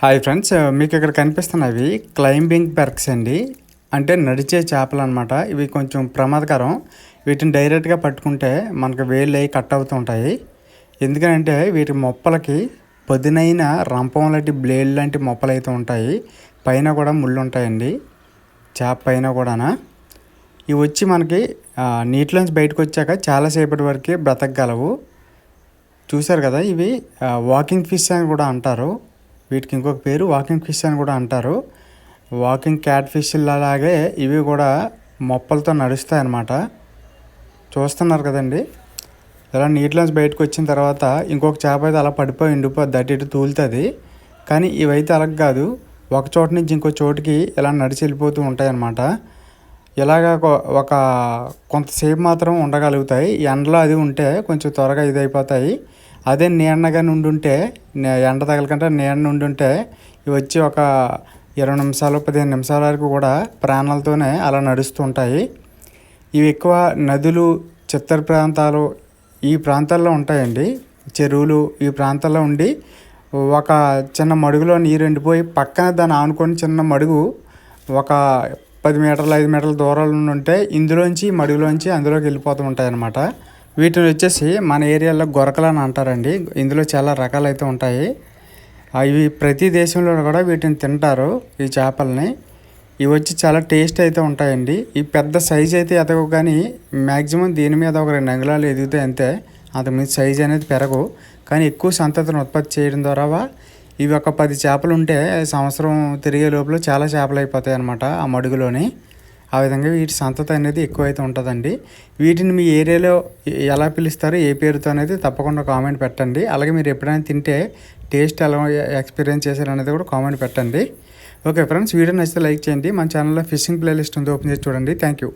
Hi friends మీకు ఇక్కడ కనిపిస్తున్నవి క్లైంబింగ్ బెర్క్స్ అండి. అంటే నడిచే చేపలు అనమాట ఇవి కొంచెం ప్రమాదకరం. వీటిని డైరెక్ట్గా పట్టుకుంటే మనకు వేళ్ళు అవి కట్ అవుతుంటాయి ఎందుకంటే వీటి మొప్పలకి పొదినైన రంపం లాంటి బ్లేడ్ లాంటి మొప్పలు అయితే ఉంటాయి. పైన కూడా ముళ్ళు ఉంటాయండి. చేప పైన కూడానా. ఇవి వచ్చి మనకి నీటిలోంచి బయటకు వచ్చాక చాలాసేపటి వరకు బ్రతకగలవు. చూశారు కదా ఇవి? వాకింగ్ ఫిష్ అని కూడా అంటారు. వీటికి ఇంకొక పేరు వాకింగ్ ఫిష్ అని కూడా అంటారు. వాకింగ్ క్యాట్ ఫిష్లలాగే ఇవి కూడా మొప్పలతో నడుస్తాయి అన్నమాట. చూస్తున్నారు కదండి. ఇలా నీటిలోంచి బయటకు వచ్చిన తర్వాత ఇంకొక చేప అయితే అలా పడిపోయి ఉండిపోద్ది అటు ఇటు తూలుతుంది. కానీ ఇవైతే అలా కాదు. ఒక చోట నుంచి ఇంకో చోటుకి ఇలా నడిచి వెళ్ళిపోతూ ఉంటాయన్నమాట ఇలాగ ఇలాగా ఒక కొంతసేపు మాత్రం ఉండగలుగుతాయి. ఎండలో అది ఉంటే కొంచెం త్వరగా ఇది అయిపోతాయి అదే నీడగా ఉండుంటే ఎండ తగలకంటే నీడ నుండి ఉంటే ఇవి వచ్చి ఒక ఇరవై నిమిషాలు పదిహేను నిమిషాల వరకు కూడా ప్రాణాలతోనే అలా నడుస్తూ ఉంటాయి ఇవి ఎక్కువ నదులు చిత్తర ప్రాంతాలు ఈ ప్రాంతాల్లో ఉంటాయండి. చెరువులు ఈ ప్రాంతాల్లో ఉండి ఒక చిన్న మడుగులో నీరు ఎండిపోయి పక్కన దాన్ని ఆనుకొని చిన్న మడుగు ఒక పది మీటర్లు ఐదు మీటర్ల దూరాలు ఉంటే ఇందులోంచి మడుగులోంచి అందులోకి వెళ్ళిపోతూ ఉంటాయి అన్నమాట వీటిని వచ్చేసి మన ఏరియాలో గొరకలు అని అంటారండి. ఇందులో చాలా రకాలు అయితే ఉంటాయి. అవి ప్రతి దేశంలో కూడా వీటిని తింటారు ఈ చేపల్ని. ఇవి వచ్చి చాలా టేస్ట్ అయితే ఉంటాయండి. ఈ పెద్ద సైజ్ అయితే ఎదగవు కానీ మ్యాక్సిమం దీని మీద ఒక రెండు అంగుళాలు ఎదుగుతాయి అంతే. అంతకుమించి సైజ్ అనేది పెరగవు. కానీ ఎక్కువ సంతతిని ఉత్పత్తి చేయడం ద్వారా ఇవి ఒక పది చేపలు ఉంటే సంవత్సరం తిరిగే లోపల చాలా చేపలు అయిపోతాయి అన్నమాట ఆ మడుగులోని. ఆ విధంగా వీటి సంతత అనేది ఎక్కువైతే ఉంటుందండి. వీటిని మీ ఏరియాలో ఎలా పిలుస్తారో ఏ పేరుతో అనేది తప్పకుండా కామెంట్ పెట్టండి. అలాగే మీరు ఎప్పుడైనా తింటే టేస్ట్ ఎలా ఎక్స్పీరియన్స్ చేశారు అనేది కూడా కామెంట్ పెట్టండి. ఓకే ఫ్రెండ్స్ వీడియో నచ్చితే లైక్ చేయండి. మన ఛానల్లో ఫిషింగ్ ప్లేలిస్ట్ ఉంది ఓపెన్ చేసి చూడండి. Thank you.